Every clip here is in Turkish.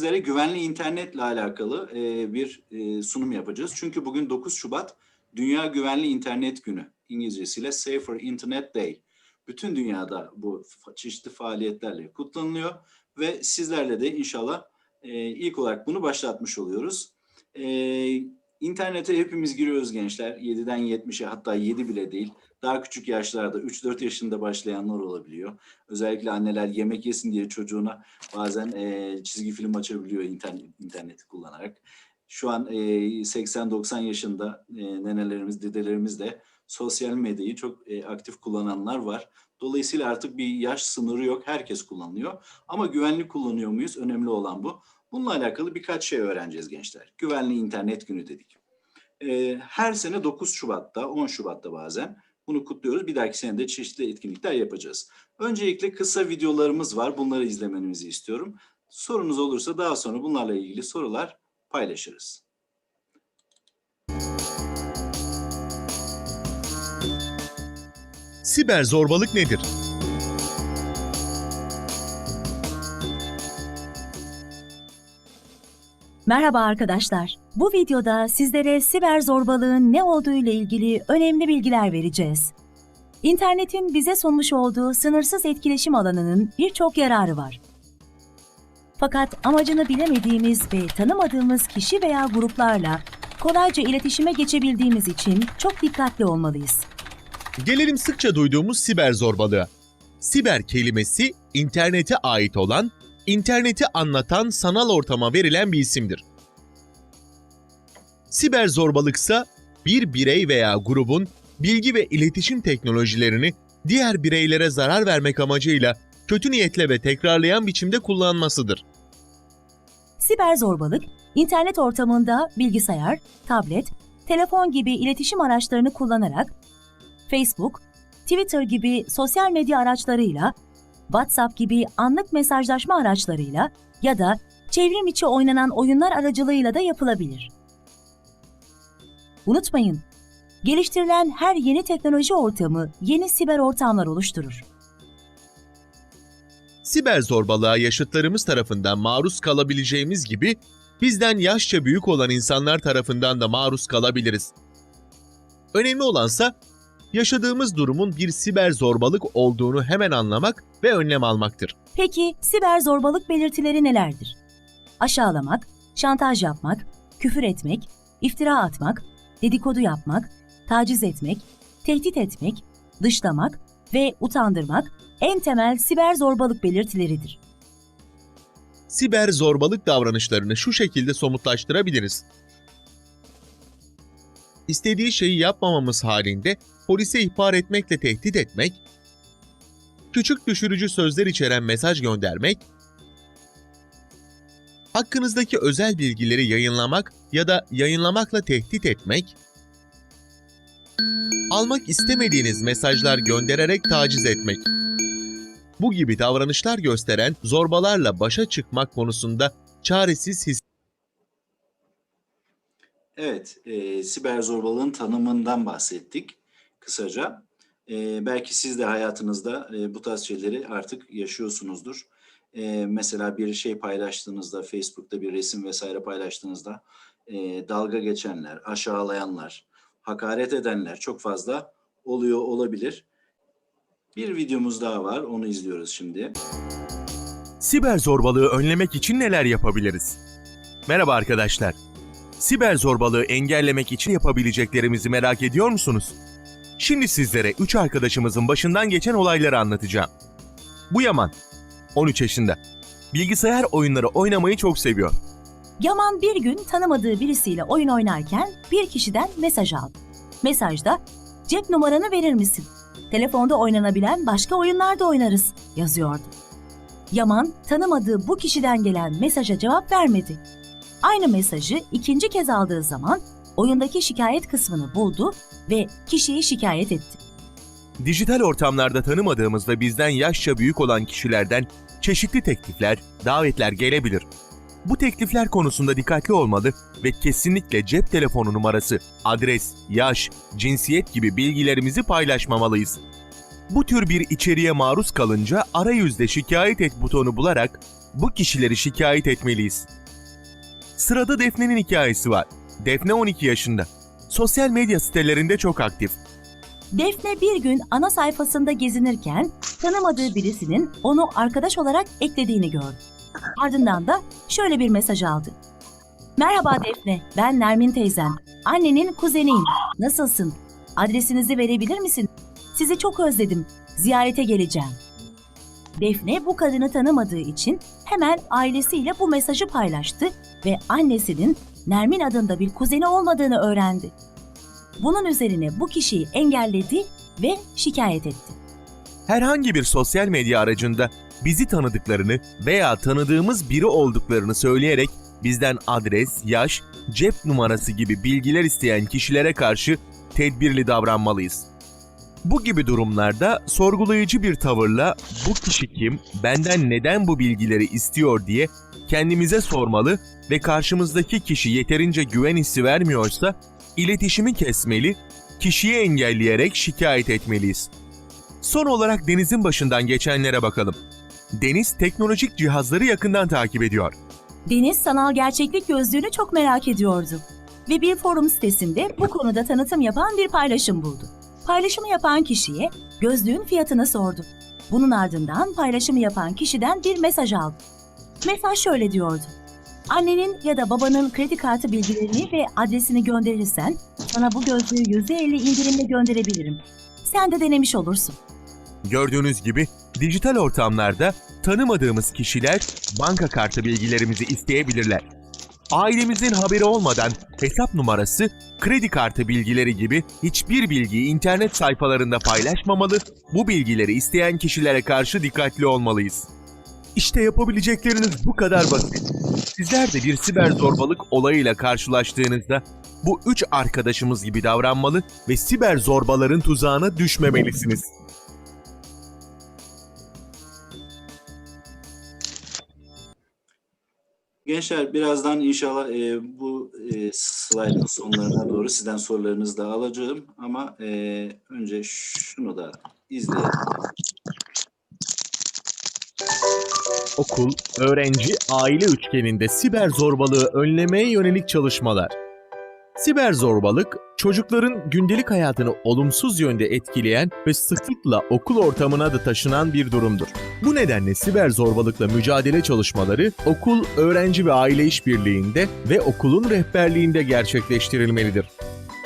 sizlere güvenli internetle alakalı e, bir e, sunum yapacağız. Çünkü bugün 9 Şubat Dünya Güvenli İnternet Günü. İngilizcesiyle Safer Internet Day. Bütün dünyada bu çeşitli faaliyetlerle kutlanılıyor ve sizlerle de inşallah e, ilk olarak bunu başlatmış oluyoruz. E, internete hepimiz giriyoruz gençler. 7'den 70'e hatta 7 bile değil. Daha küçük yaşlarda 3-4 yaşında başlayanlar olabiliyor. Özellikle anneler yemek yesin diye çocuğuna bazen e, çizgi film açabiliyor internet, interneti kullanarak. Şu an e, 80-90 yaşında e, nenelerimiz, dedelerimiz de sosyal medyayı çok e, aktif kullananlar var. Dolayısıyla artık bir yaş sınırı yok. Herkes kullanıyor. Ama güvenli kullanıyor muyuz? Önemli olan bu. Bununla alakalı birkaç şey öğreneceğiz gençler. Güvenli internet günü dedik. E, her sene 9 Şubat'ta, 10 Şubat'ta bazen bunu kutluyoruz. Bir dahaki sene de çeşitli etkinlikler yapacağız. Öncelikle kısa videolarımız var. Bunları izlemenizi istiyorum. Sorunuz olursa daha sonra bunlarla ilgili sorular paylaşırız. Siber zorbalık nedir? Merhaba arkadaşlar. Bu videoda sizlere siber zorbalığın ne olduğu ile ilgili önemli bilgiler vereceğiz. İnternetin bize sunmuş olduğu sınırsız etkileşim alanının birçok yararı var. Fakat amacını bilemediğimiz ve tanımadığımız kişi veya gruplarla kolayca iletişime geçebildiğimiz için çok dikkatli olmalıyız. Gelelim sıkça duyduğumuz siber zorbalığa. Siber kelimesi internete ait olan, interneti anlatan sanal ortama verilen bir isimdir. Siber zorbalıksa bir birey veya grubun bilgi ve iletişim teknolojilerini diğer bireylere zarar vermek amacıyla kötü niyetle ve tekrarlayan biçimde kullanmasıdır. Siber zorbalık, internet ortamında bilgisayar, tablet, telefon gibi iletişim araçlarını kullanarak Facebook, Twitter gibi sosyal medya araçlarıyla, WhatsApp gibi anlık mesajlaşma araçlarıyla ya da çevrim içi oynanan oyunlar aracılığıyla da yapılabilir. Unutmayın, geliştirilen her yeni teknoloji ortamı yeni siber ortamlar oluşturur. Siber zorbalığa yaşıtlarımız tarafından maruz kalabileceğimiz gibi bizden yaşça büyük olan insanlar tarafından da maruz kalabiliriz. Önemli olansa yaşadığımız durumun bir siber zorbalık olduğunu hemen anlamak ve önlem almaktır. Peki siber zorbalık belirtileri nelerdir? Aşağılamak, şantaj yapmak, küfür etmek, iftira atmak, dedikodu yapmak, taciz etmek, tehdit etmek, dışlamak ve utandırmak en temel siber zorbalık belirtileridir. Siber zorbalık davranışlarını şu şekilde somutlaştırabiliriz. İstediği şeyi yapmamamız halinde polise ihbar etmekle tehdit etmek, küçük düşürücü sözler içeren mesaj göndermek, hakkınızdaki özel bilgileri yayınlamak ya da yayınlamakla tehdit etmek, almak istemediğiniz mesajlar göndererek taciz etmek. Bu gibi davranışlar gösteren zorbalarla başa çıkmak konusunda çaresiz his Evet, e, siber zorbalığın tanımından bahsettik kısaca. E, belki siz de hayatınızda e, bu tarz şeyleri artık yaşıyorsunuzdur. E, mesela bir şey paylaştığınızda, Facebook'ta bir resim vesaire paylaştığınızda e, dalga geçenler, aşağılayanlar, hakaret edenler çok fazla oluyor olabilir. Bir videomuz daha var, onu izliyoruz şimdi. Siber zorbalığı önlemek için neler yapabiliriz? Merhaba arkadaşlar. Siber zorbalığı engellemek için yapabileceklerimizi merak ediyor musunuz? Şimdi sizlere 3 arkadaşımızın başından geçen olayları anlatacağım. Bu Yaman, 13 yaşında. Bilgisayar oyunları oynamayı çok seviyor. Yaman bir gün tanımadığı birisiyle oyun oynarken bir kişiden mesaj aldı. Mesajda cep numaranı verir misin? Telefonda oynanabilen başka oyunlarda oynarız yazıyordu. Yaman tanımadığı bu kişiden gelen mesaja cevap vermedi. Aynı mesajı ikinci kez aldığı zaman oyundaki şikayet kısmını buldu ve kişiyi şikayet etti. Dijital ortamlarda tanımadığımız ve bizden yaşça büyük olan kişilerden çeşitli teklifler, davetler gelebilir. Bu teklifler konusunda dikkatli olmalı ve kesinlikle cep telefonu numarası, adres, yaş, cinsiyet gibi bilgilerimizi paylaşmamalıyız. Bu tür bir içeriğe maruz kalınca arayüzde şikayet et butonu bularak bu kişileri şikayet etmeliyiz. Sırada Defne'nin hikayesi var. Defne 12 yaşında. Sosyal medya sitelerinde çok aktif. Defne bir gün ana sayfasında gezinirken tanımadığı birisinin onu arkadaş olarak eklediğini gördü. Ardından da şöyle bir mesaj aldı. Merhaba Defne, ben Nermin teyzem. Annenin kuzeniyim. Nasılsın? Adresinizi verebilir misin? Sizi çok özledim. Ziyarete geleceğim. Defne bu kadını tanımadığı için hemen ailesiyle bu mesajı paylaştı ve annesinin Nermin adında bir kuzeni olmadığını öğrendi. Bunun üzerine bu kişiyi engelledi ve şikayet etti. Herhangi bir sosyal medya aracında bizi tanıdıklarını veya tanıdığımız biri olduklarını söyleyerek bizden adres, yaş, cep numarası gibi bilgiler isteyen kişilere karşı tedbirli davranmalıyız. Bu gibi durumlarda sorgulayıcı bir tavırla bu kişi kim, benden neden bu bilgileri istiyor diye kendimize sormalı ve karşımızdaki kişi yeterince güven hissi vermiyorsa iletişimi kesmeli, kişiyi engelleyerek şikayet etmeliyiz. Son olarak Deniz'in başından geçenlere bakalım. Deniz teknolojik cihazları yakından takip ediyor. Deniz sanal gerçeklik gözlüğünü çok merak ediyordu. Ve bir forum sitesinde bu konuda tanıtım yapan bir paylaşım buldu. Paylaşımı yapan kişiye gözlüğün fiyatını sordu. Bunun ardından paylaşımı yapan kişiden bir mesaj aldı. Mesaj şöyle diyordu. Annenin ya da babanın kredi kartı bilgilerini ve adresini gönderirsen sana bu gözlüğü %50 indirimle gönderebilirim. Sen de denemiş olursun. Gördüğünüz gibi dijital ortamlarda tanımadığımız kişiler banka kartı bilgilerimizi isteyebilirler. Ailemizin haberi olmadan hesap numarası, kredi kartı bilgileri gibi hiçbir bilgiyi internet sayfalarında paylaşmamalı, bu bilgileri isteyen kişilere karşı dikkatli olmalıyız. İşte yapabilecekleriniz bu kadar basit. Sizler de bir siber zorbalık olayıyla karşılaştığınızda bu üç arkadaşımız gibi davranmalı ve siber zorbaların tuzağına düşmemelisiniz. Gençler birazdan inşallah e, bu e, slaytın sonlarına doğru sizden sorularınızı da alacağım. Ama e, önce şunu da izleyelim. Okul, öğrenci, aile üçgeninde siber zorbalığı önlemeye yönelik çalışmalar. Siber zorbalık, çocukların gündelik hayatını olumsuz yönde etkileyen ve sıklıkla okul ortamına da taşınan bir durumdur. Bu nedenle siber zorbalıkla mücadele çalışmaları okul, öğrenci ve aile işbirliğinde ve okulun rehberliğinde gerçekleştirilmelidir.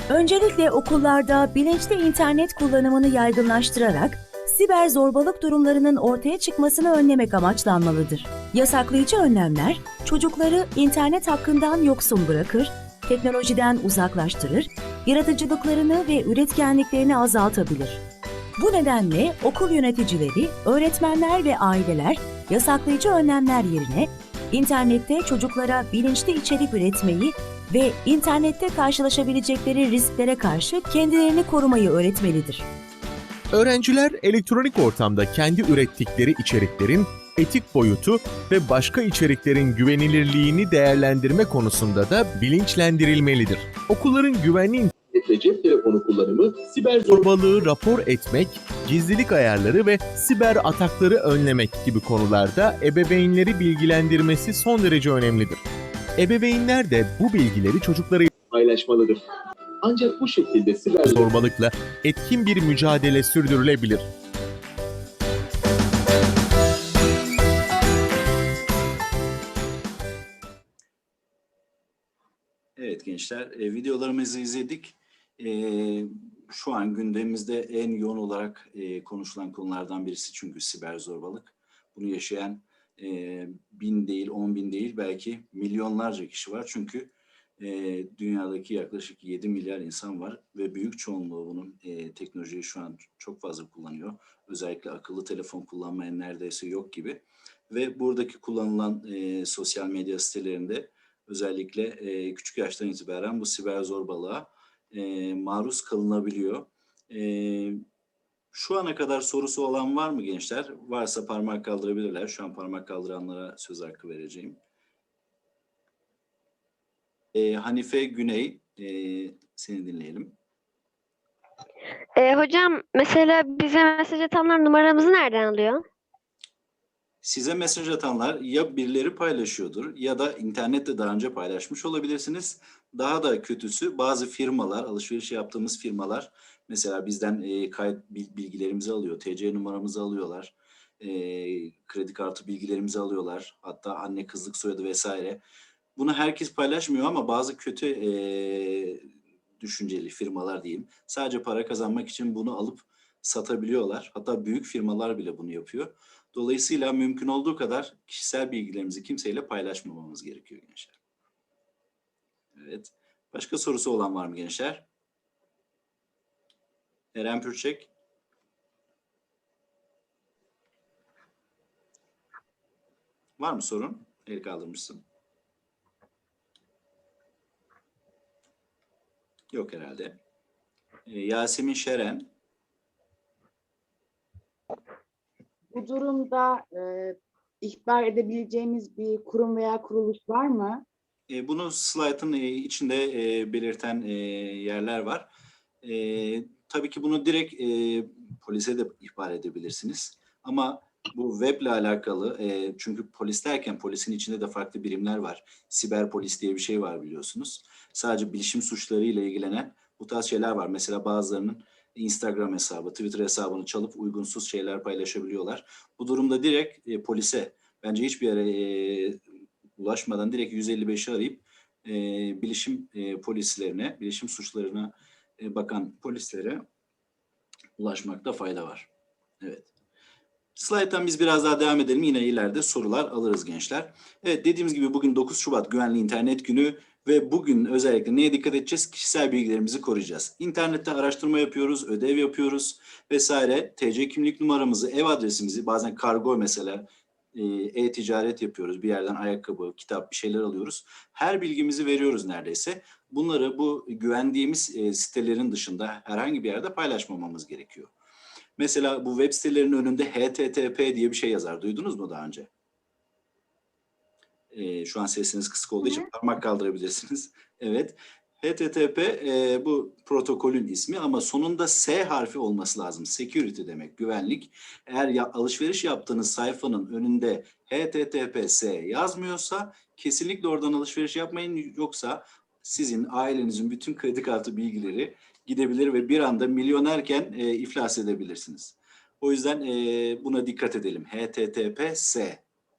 Öncelikle okullarda bilinçli internet kullanımını yaygınlaştırarak siber zorbalık durumlarının ortaya çıkmasını önlemek amaçlanmalıdır. Yasaklayıcı önlemler çocukları internet hakkından yoksun bırakır, teknolojiden uzaklaştırır, yaratıcılıklarını ve üretkenliklerini azaltabilir. Bu nedenle okul yöneticileri, öğretmenler ve aileler yasaklayıcı önlemler yerine internette çocuklara bilinçli içerik üretmeyi ve internette karşılaşabilecekleri risklere karşı kendilerini korumayı öğretmelidir. Öğrenciler elektronik ortamda kendi ürettikleri içeriklerin etik boyutu ve başka içeriklerin güvenilirliğini değerlendirme konusunda da bilinçlendirilmelidir. Okulların güvenli ve cep telefonu kullanımı, siber zorbalığı rapor etmek, gizlilik ayarları ve siber atakları önlemek gibi konularda ebeveynleri bilgilendirmesi son derece önemlidir. Ebeveynler de bu bilgileri çocuklara paylaşmalıdır. Ancak bu şekilde siber zorbalıkla etkin bir mücadele sürdürülebilir. Evet gençler, e, videolarımızı izledik. E, şu an gündemimizde en yoğun olarak e, konuşulan konulardan birisi çünkü siber zorbalık. Bunu yaşayan e, bin değil, on bin değil belki milyonlarca kişi var. Çünkü e, dünyadaki yaklaşık 7 milyar insan var ve büyük çoğunluğu bunun e, teknolojiyi şu an çok fazla kullanıyor. Özellikle akıllı telefon kullanmayan neredeyse yok gibi. Ve buradaki kullanılan e, sosyal medya sitelerinde özellikle e, küçük yaştan itibaren bu siber zorbalığa e, maruz kalınabiliyor. E, şu ana kadar sorusu olan var mı gençler? Varsa parmak kaldırabilirler. Şu an parmak kaldıranlara söz hakkı vereceğim. E, Hanife Güney, e, seni dinleyelim. Ee, hocam mesela bize mesaj atanlar numaramızı nereden alıyor? Size mesaj atanlar ya birileri paylaşıyordur ya da internette daha önce paylaşmış olabilirsiniz. Daha da kötüsü bazı firmalar, alışveriş yaptığımız firmalar mesela bizden e, kayıt bil- bilgilerimizi alıyor, TC numaramızı alıyorlar, e, kredi kartı bilgilerimizi alıyorlar, hatta anne kızlık soyadı vesaire. Bunu herkes paylaşmıyor ama bazı kötü e, düşünceli firmalar diyeyim sadece para kazanmak için bunu alıp satabiliyorlar. Hatta büyük firmalar bile bunu yapıyor. Dolayısıyla mümkün olduğu kadar kişisel bilgilerimizi kimseyle paylaşmamamız gerekiyor gençler. Evet. Başka sorusu olan var mı gençler? Eren Pürçek. Var mı sorun? El kaldırmışsın. Yok herhalde. Ee, Yasemin Şeren. Bu durumda e, ihbar edebileceğimiz bir kurum veya kuruluş var mı? E, bunu slaytın e, içinde e, belirten e, yerler var. E, tabii ki bunu direkt e, polise de ihbar edebilirsiniz. Ama bu weble alakalı e, çünkü polis derken polisin içinde de farklı birimler var. Siber polis diye bir şey var biliyorsunuz. Sadece bilişim suçlarıyla ilgilenen bu tarz şeyler var. Mesela bazılarının Instagram hesabı, Twitter hesabını çalıp uygunsuz şeyler paylaşabiliyorlar. Bu durumda direkt e, polise bence hiçbir yere e, ulaşmadan direkt 155'i arayıp e, bilişim e, polislerine, bilişim suçlarına e, bakan polislere ulaşmakta fayda var. Evet. Slayttan biz biraz daha devam edelim. Yine ileride sorular alırız gençler. Evet dediğimiz gibi bugün 9 Şubat Güvenli İnternet Günü ve bugün özellikle neye dikkat edeceğiz? Kişisel bilgilerimizi koruyacağız. İnternette araştırma yapıyoruz, ödev yapıyoruz vesaire. TC kimlik numaramızı, ev adresimizi, bazen kargo mesela e, e-ticaret yapıyoruz. Bir yerden ayakkabı, kitap bir şeyler alıyoruz. Her bilgimizi veriyoruz neredeyse. Bunları bu güvendiğimiz e, sitelerin dışında herhangi bir yerde paylaşmamamız gerekiyor. Mesela bu web sitelerinin önünde HTTP diye bir şey yazar. Duydunuz mu daha önce? E, şu an sesiniz kısık olduğu için parmak kaldırabilirsiniz. Evet. HTTP e, bu protokolün ismi ama sonunda S harfi olması lazım. Security demek, güvenlik. Eğer ya, alışveriş yaptığınız sayfanın önünde HTTPS yazmıyorsa kesinlikle oradan alışveriş yapmayın. Yoksa sizin ailenizin bütün kredi kartı bilgileri gidebilir ve bir anda milyonerken e, iflas edebilirsiniz. O yüzden e, buna dikkat edelim. HTTPS,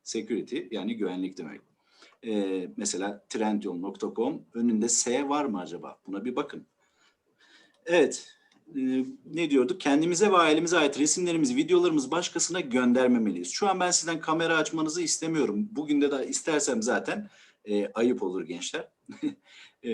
security yani güvenlik demek. E, mesela trendyol.com önünde S var mı acaba? Buna bir bakın. Evet, e, ne diyorduk? Kendimize ve ailemize ait resimlerimizi, videolarımızı başkasına göndermemeliyiz. Şu an ben sizden kamera açmanızı istemiyorum. Bugün de de istersem zaten e, ayıp olur gençler. e,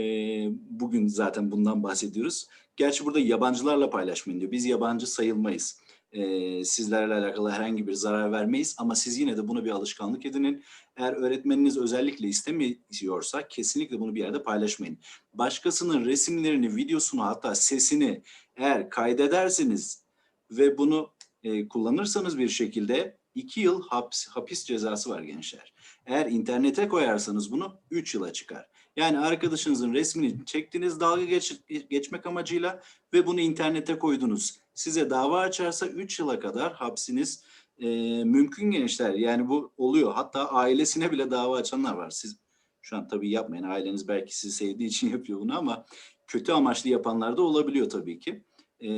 bugün zaten bundan bahsediyoruz. Gerçi burada yabancılarla paylaşmayın diyor. Biz yabancı sayılmayız. E, sizlerle alakalı herhangi bir zarar vermeyiz ama siz yine de bunu bir alışkanlık edinin. Eğer öğretmeniniz özellikle istemiyorsa kesinlikle bunu bir yerde paylaşmayın. Başkasının resimlerini, videosunu hatta sesini eğer kaydederseniz ve bunu e, kullanırsanız bir şekilde iki yıl hapis, hapis cezası var gençler. Eğer internete koyarsanız bunu 3 yıla çıkar. Yani arkadaşınızın resmini çektiniz dalga geç, geçmek amacıyla ve bunu internete koydunuz. Size dava açarsa 3 yıla kadar hapsiniz e, mümkün gençler. Yani bu oluyor. Hatta ailesine bile dava açanlar var. Siz şu an tabii yapmayın. Aileniz belki sizi sevdiği için yapıyor bunu ama kötü amaçlı yapanlar da olabiliyor tabii ki. E,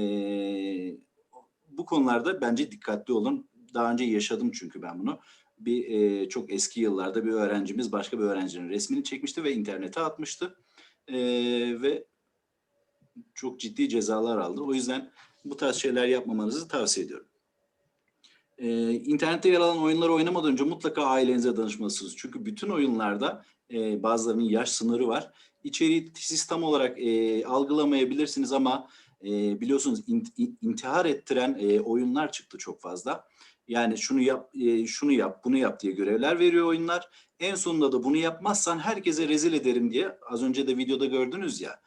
bu konularda bence dikkatli olun. Daha önce yaşadım çünkü ben bunu. Bir e, çok eski yıllarda bir öğrencimiz başka bir öğrencinin resmini çekmişti ve internete atmıştı. E, ve çok ciddi cezalar aldı. O yüzden bu tarz şeyler yapmamanızı tavsiye ediyorum. Ee, internette yer alan oyunları oynamadan önce mutlaka ailenize danışmalısınız. Çünkü bütün oyunlarda e, bazılarının yaş sınırı var. İçeriği siz tam olarak e, algılamayabilirsiniz ama e, biliyorsunuz in, in, intihar ettiren e, oyunlar çıktı çok fazla. Yani şunu yap, e, şunu yap, bunu yap diye görevler veriyor oyunlar. En sonunda da bunu yapmazsan herkese rezil ederim diye az önce de videoda gördünüz ya.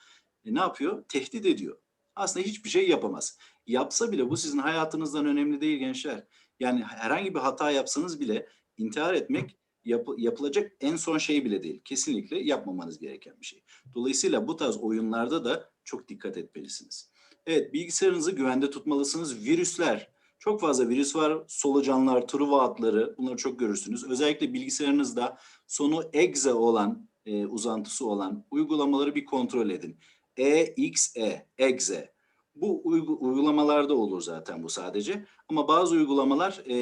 E, ne yapıyor? Tehdit ediyor. Aslında hiçbir şey yapamaz. Yapsa bile bu sizin hayatınızdan önemli değil gençler. Yani herhangi bir hata yapsanız bile intihar etmek yap, yapılacak en son şey bile değil. Kesinlikle yapmamanız gereken bir şey. Dolayısıyla bu tarz oyunlarda da çok dikkat etmelisiniz. Evet bilgisayarınızı güvende tutmalısınız. Virüsler Çok fazla virüs var. Solucanlar, truva atları bunları çok görürsünüz. Özellikle bilgisayarınızda sonu exe olan, e, uzantısı olan uygulamaları bir kontrol edin. EXE, exe. Bu uygu- uygulamalarda olur zaten bu sadece. Ama bazı uygulamalar e,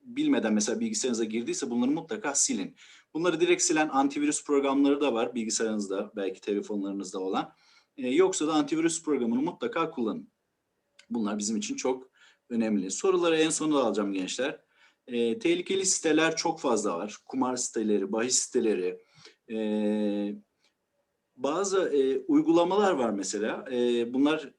bilmeden mesela bilgisayarınıza girdiyse bunları mutlaka silin. Bunları direkt silen antivirüs programları da var bilgisayarınızda belki telefonlarınızda olan. E, yoksa da antivirüs programını mutlaka kullanın. Bunlar bizim için çok önemli. Soruları en sonunda alacağım gençler. E, tehlikeli siteler çok fazla var. Kumar siteleri, bahis siteleri, e, bazı e, uygulamalar var mesela. E, bunlar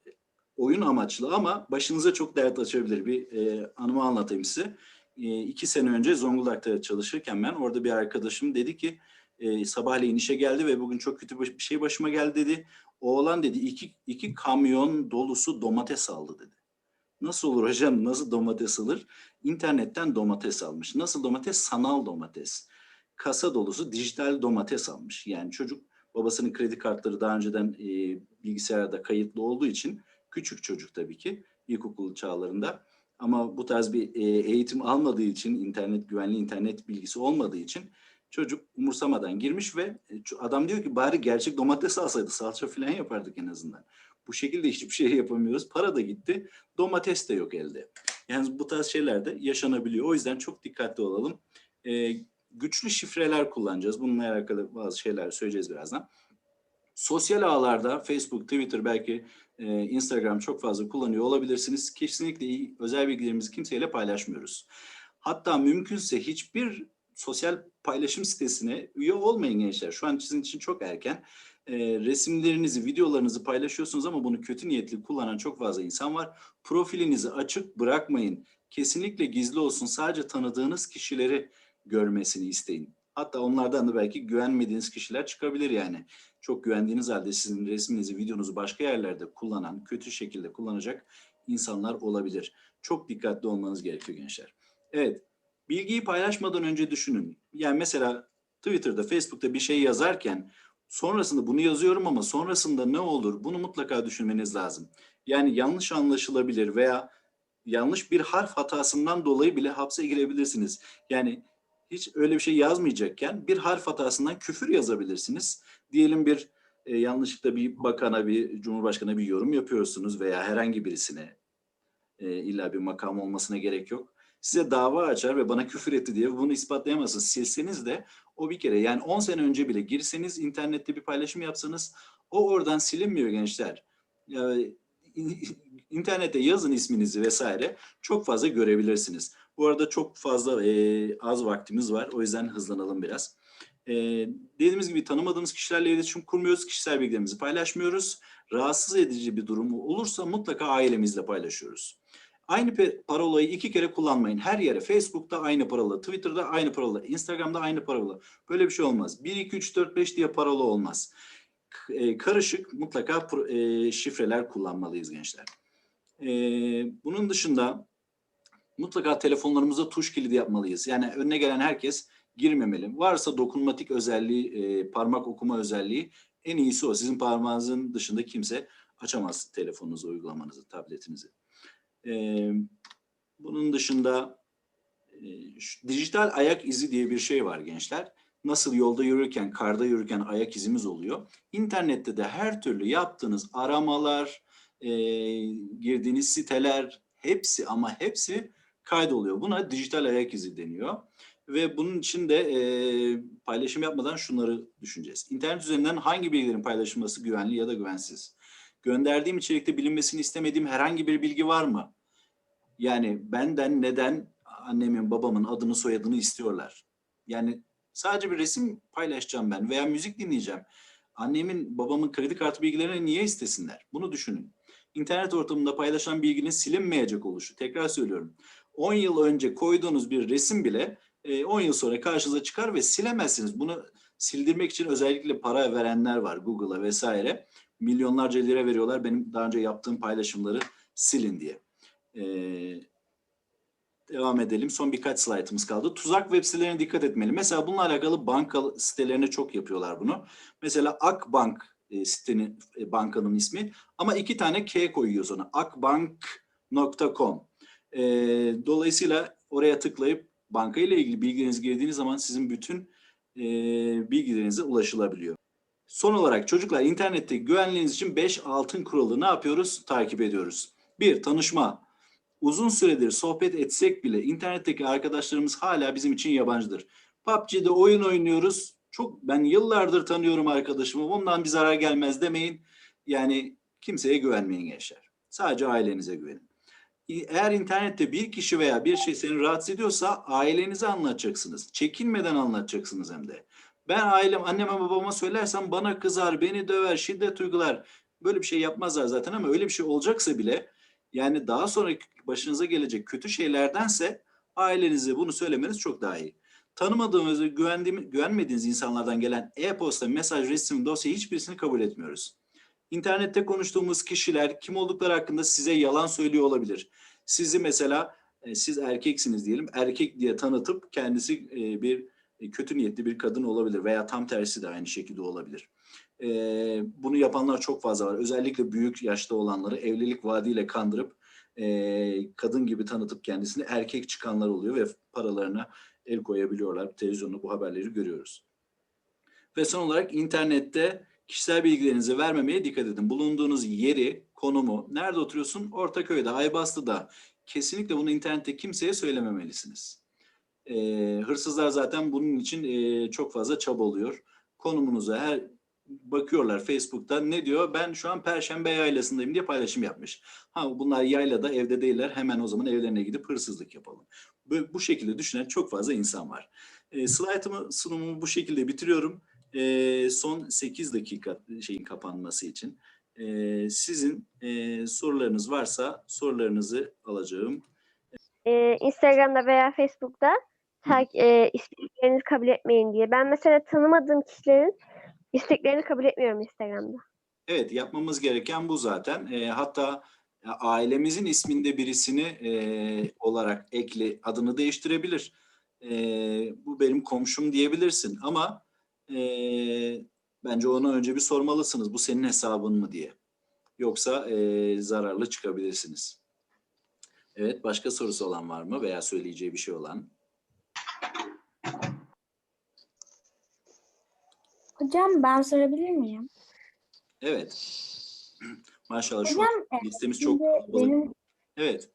oyun amaçlı ama başınıza çok dert açabilir. Bir e, anımı anlatayım size. E, iki sene önce Zonguldak'ta çalışırken ben orada bir arkadaşım dedi ki e, sabahleyin işe geldi ve bugün çok kötü bir şey başıma geldi dedi. Oğlan dedi iki, iki kamyon dolusu domates aldı dedi. Nasıl olur hocam? Nasıl domates alır? İnternetten domates almış. Nasıl domates? Sanal domates. Kasa dolusu dijital domates almış. Yani çocuk babasının kredi kartları daha önceden e, bilgisayarda kayıtlı olduğu için küçük çocuk tabii ki ilkokul çağlarında ama bu tarz bir e, eğitim almadığı için internet güvenli internet bilgisi olmadığı için çocuk umursamadan girmiş ve e, adam diyor ki bari gerçek domates alsaydı salça falan yapardık en azından. Bu şekilde hiçbir şey yapamıyoruz. Para da gitti. Domates de yok elde. Yani bu tarz şeyler de yaşanabiliyor. O yüzden çok dikkatli olalım. E, güçlü şifreler kullanacağız. Bununla alakalı bazı şeyler söyleyeceğiz birazdan. Sosyal ağlarda Facebook, Twitter belki e, Instagram çok fazla kullanıyor olabilirsiniz. Kesinlikle iyi- özel bilgilerimizi kimseyle paylaşmıyoruz. Hatta mümkünse hiçbir sosyal paylaşım sitesine üye olmayın gençler. Şu an sizin için çok erken. E, resimlerinizi, videolarınızı paylaşıyorsunuz ama bunu kötü niyetli kullanan çok fazla insan var. Profilinizi açık bırakmayın. Kesinlikle gizli olsun. Sadece tanıdığınız kişileri görmesini isteyin. Hatta onlardan da belki güvenmediğiniz kişiler çıkabilir yani. Çok güvendiğiniz halde sizin resminizi, videonuzu başka yerlerde kullanan, kötü şekilde kullanacak insanlar olabilir. Çok dikkatli olmanız gerekiyor gençler. Evet, bilgiyi paylaşmadan önce düşünün. Yani mesela Twitter'da, Facebook'ta bir şey yazarken sonrasında bunu yazıyorum ama sonrasında ne olur? Bunu mutlaka düşünmeniz lazım. Yani yanlış anlaşılabilir veya yanlış bir harf hatasından dolayı bile hapse girebilirsiniz. Yani hiç öyle bir şey yazmayacakken bir harf hatasından küfür yazabilirsiniz. Diyelim bir e, yanlışlıkla bir bakana, bir cumhurbaşkanına bir yorum yapıyorsunuz veya herhangi birisine e, illa bir makam olmasına gerek yok. Size dava açar ve bana küfür etti diye bunu ispatlayamazsınız. Silseniz de o bir kere yani 10 sene önce bile girseniz internette bir paylaşım yapsanız o oradan silinmiyor gençler. Yani, internette yazın isminizi vesaire çok fazla görebilirsiniz. Bu arada çok fazla e, az vaktimiz var. O yüzden hızlanalım biraz. E, dediğimiz gibi tanımadığımız kişilerle iletişim kurmuyoruz. Kişisel bilgilerimizi paylaşmıyoruz. Rahatsız edici bir durum olursa mutlaka ailemizle paylaşıyoruz. Aynı parolayı iki kere kullanmayın. Her yere Facebook'ta aynı parola, Twitter'da aynı parola, Instagram'da aynı parola. Böyle bir şey olmaz. 1, 2, 3, 4, 5 diye parola olmaz. E, karışık mutlaka e, şifreler kullanmalıyız gençler. E, bunun dışında mutlaka telefonlarımıza tuş kilidi yapmalıyız. Yani önüne gelen herkes girmemeli. Varsa dokunmatik özelliği, e, parmak okuma özelliği en iyisi o. Sizin parmağınızın dışında kimse açamaz telefonunuzu, uygulamanızı, tabletinizi. E, bunun dışında e, dijital ayak izi diye bir şey var gençler. Nasıl yolda yürürken, karda yürürken ayak izimiz oluyor. İnternette de her türlü yaptığınız aramalar, e, girdiğiniz siteler hepsi ama hepsi kaydoluyor. Buna dijital ayak izi deniyor. Ve bunun için de e, paylaşım yapmadan şunları düşüneceğiz. İnternet üzerinden hangi bilgilerin paylaşılması güvenli ya da güvensiz? Gönderdiğim içerikte bilinmesini istemediğim herhangi bir bilgi var mı? Yani benden neden annemin babamın adını soyadını istiyorlar? Yani sadece bir resim paylaşacağım ben veya müzik dinleyeceğim. Annemin babamın kredi kartı bilgilerini niye istesinler? Bunu düşünün. İnternet ortamında paylaşılan bilginin silinmeyecek oluşu. Tekrar söylüyorum. 10 yıl önce koyduğunuz bir resim bile e, 10 yıl sonra karşınıza çıkar ve silemezsiniz. Bunu sildirmek için özellikle para verenler var Google'a vesaire. Milyonlarca lira veriyorlar benim daha önce yaptığım paylaşımları silin diye. Ee, devam edelim. Son birkaç slaytımız kaldı. Tuzak web sitelerine dikkat etmeli. Mesela bununla alakalı banka sitelerine çok yapıyorlar bunu. Mesela Akbank e, sitenin e, bankanın ismi ama iki tane K koyuyor sonra. akbank.com E, dolayısıyla oraya tıklayıp banka ile ilgili bilgilerinizi girdiğiniz zaman sizin bütün bilgilerinize ulaşılabiliyor. Son olarak çocuklar internette güvenliğiniz için 5 altın kuralı ne yapıyoruz? Takip ediyoruz. Bir, tanışma. Uzun süredir sohbet etsek bile internetteki arkadaşlarımız hala bizim için yabancıdır. PUBG'de oyun oynuyoruz. Çok ben yıllardır tanıyorum arkadaşımı. Ondan bir zarar gelmez demeyin. Yani kimseye güvenmeyin gençler. Sadece ailenize güvenin. Eğer internette bir kişi veya bir şey seni rahatsız ediyorsa ailenize anlatacaksınız. Çekinmeden anlatacaksınız hem de. Ben ailem, anneme babama söylersem bana kızar, beni döver, şiddet uygular. Böyle bir şey yapmazlar zaten ama öyle bir şey olacaksa bile yani daha sonra başınıza gelecek kötü şeylerdense ailenize bunu söylemeniz çok daha iyi. Tanımadığımız ve güvenmediğiniz insanlardan gelen e-posta, mesaj, resim, dosya hiçbirisini kabul etmiyoruz. İnternette konuştuğumuz kişiler kim oldukları hakkında size yalan söylüyor olabilir. Sizi mesela e, siz erkeksiniz diyelim erkek diye tanıtıp kendisi e, bir e, kötü niyetli bir kadın olabilir veya tam tersi de aynı şekilde olabilir. Bunu yapanlar çok fazla var. Özellikle büyük yaşta olanları evlilik vaadiyle kandırıp kadın gibi tanıtıp kendisini erkek çıkanlar oluyor ve paralarına el koyabiliyorlar. Televizyonda bu haberleri görüyoruz. Ve son olarak internette kişisel bilgilerinizi vermemeye dikkat edin. Bulunduğunuz yeri, konumu, nerede oturuyorsun? Ortaköy'de, Aybastı'da. Kesinlikle bunu internette kimseye söylememelisiniz. E, hırsızlar zaten bunun için e, çok fazla çabalıyor. Konumunuza her bakıyorlar Facebook'ta ne diyor? Ben şu an Perşembe Yaylası'ndayım diye paylaşım yapmış. Ha bunlar yaylada evde değiller. Hemen o zaman evlerine gidip hırsızlık yapalım. Bu, bu şekilde düşünen çok fazla insan var. E, slaytımı sunumumu bu şekilde bitiriyorum. E, son 8 dakika şeyin kapanması için. E, sizin e, sorularınız varsa sorularınızı alacağım. e, Instagram'da veya Facebook'ta tak, e, isteklerinizi kabul etmeyin diye. Ben mesela tanımadığım kişilerin isteklerini kabul etmiyorum Instagram'da. Evet yapmamız gereken bu zaten. E, hatta ailemizin isminde birisini e, olarak ekli adını değiştirebilir. E, bu benim komşum diyebilirsin ama e, bence ona önce bir sormalısınız. Bu senin hesabın mı diye. Yoksa e, zararlı çıkabilirsiniz. Evet başka sorusu olan var mı veya söyleyeceği bir şey olan? Hocam ben sorabilir miyim? Evet. Maşallah şu Hocam e, listemiz çok kalabalık. benim Evet.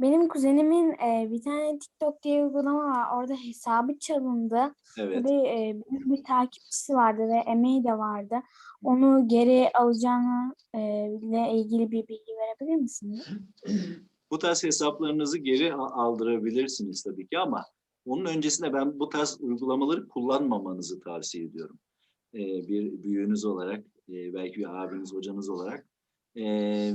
benim kuzenimin e, bir tane TikTok diye uygulama var. Orada hesabı çalındı. Evet. Ve e, büyük bir takipçisi vardı ve emeği de vardı. Onu geri alacağını e, ile ilgili bir bilgi verebilir misiniz? Bu tarz hesaplarınızı geri aldırabilirsiniz tabii ki ama onun öncesinde ben bu tarz uygulamaları kullanmamanızı tavsiye ediyorum. Ee, bir büyüğünüz olarak, e, belki bir abiniz, hocanız olarak. Ee,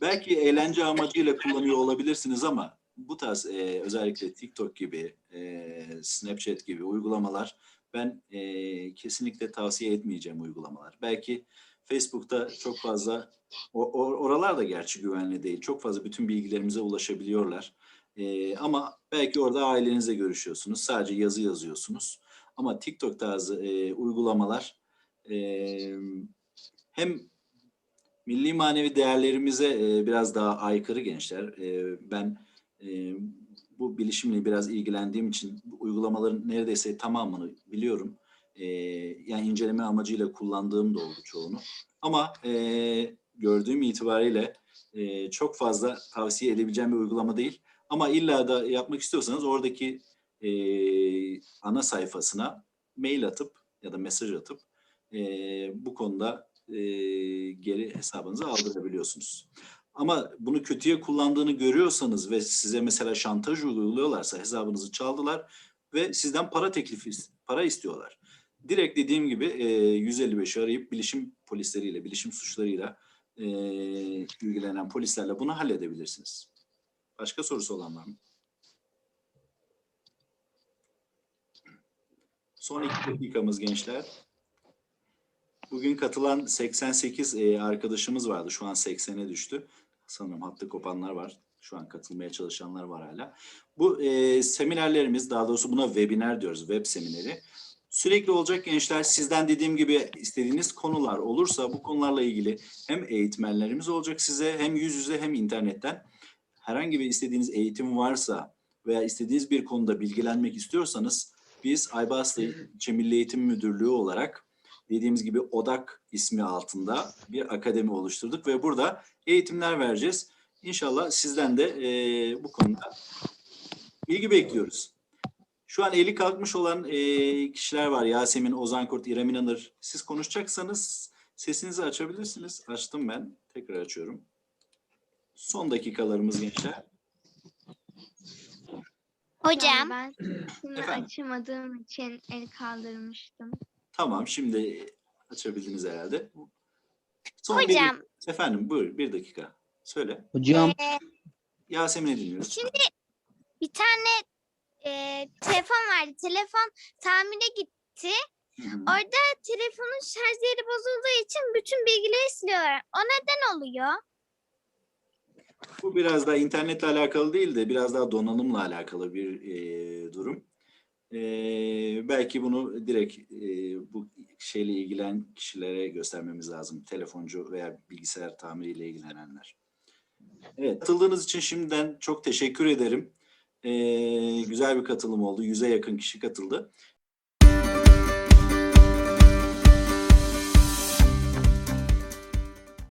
belki eğlence amacıyla kullanıyor olabilirsiniz ama bu tarz e, özellikle TikTok gibi, e, Snapchat gibi uygulamalar ben e, kesinlikle tavsiye etmeyeceğim uygulamalar. Belki Facebook'ta çok fazla oralar da gerçi güvenli değil. Çok fazla bütün bilgilerimize ulaşabiliyorlar. Ee, ama belki orada ailenizle görüşüyorsunuz. Sadece yazı yazıyorsunuz. Ama TikTok tarzı e, uygulamalar e, hem milli manevi değerlerimize e, biraz daha aykırı gençler. E, ben e, bu bilişimle biraz ilgilendiğim için uygulamaların neredeyse tamamını biliyorum. E, yani inceleme amacıyla kullandığım da oldu çoğunu. Ama e, gördüğüm itibariyle e, çok fazla tavsiye edebileceğim bir uygulama değil. Ama illa da yapmak istiyorsanız oradaki e, ana sayfasına mail atıp ya da mesaj atıp e, bu konuda e, geri hesabınızı aldırabiliyorsunuz. Ama bunu kötüye kullandığını görüyorsanız ve size mesela şantaj uyguluyorlarsa hesabınızı çaldılar ve sizden para teklifi, para istiyorlar. Direkt dediğim gibi e, 155'i arayıp bilişim polisleriyle, bilişim suçlarıyla e, ilgilenen polislerle bunu halledebilirsiniz. Başka sorusu olan var mı? Son iki dakikamız gençler. Bugün katılan 88 e, arkadaşımız vardı. Şu an 80'e düştü. Sanırım hattı kopanlar var. Şu an katılmaya çalışanlar var hala. Bu e, seminerlerimiz, daha doğrusu buna webinar diyoruz, web semineri. Sürekli olacak gençler sizden dediğim gibi istediğiniz konular olursa bu konularla ilgili hem eğitmenlerimiz olacak size hem yüz yüze hem internetten herhangi bir istediğiniz eğitim varsa veya istediğiniz bir konuda bilgilenmek istiyorsanız biz Aybaslı İlçe Eğitim Müdürlüğü olarak dediğimiz gibi ODAK ismi altında bir akademi oluşturduk ve burada eğitimler vereceğiz. İnşallah sizden de eee, bu konuda bilgi bekliyoruz. Şu an eli kalkmış olan eee, kişiler var. Yasemin, Ozan Kurt, İrem İnanır. Siz konuşacaksanız sesinizi açabilirsiniz. Açtım ben. Tekrar açıyorum. Son dakikalarımız gençler. Hocam ben bunu Efendim? açamadığım için el kaldırmıştım. Tamam şimdi açabildiniz herhalde. Son bir- Hocam efendim buyur bir dakika. Söyle. Hocam e, Yasemin'i dinliyoruz. şimdi bir tane e, telefon vardı. Telefon tamire gitti. Hı hı. Orada telefonun şarj yeri bozulduğu için bütün bilgileri siliyorlar. O neden oluyor? Bu biraz daha internetle alakalı değil de biraz daha donanımla alakalı bir e, durum. E, belki bunu direkt e, bu şeyle ilgilen kişilere göstermemiz lazım. Telefoncu veya bilgisayar tamiriyle ilgilenenler. Evet, katıldığınız için şimdiden çok teşekkür ederim. E, güzel bir katılım oldu. Yüze yakın kişi katıldı.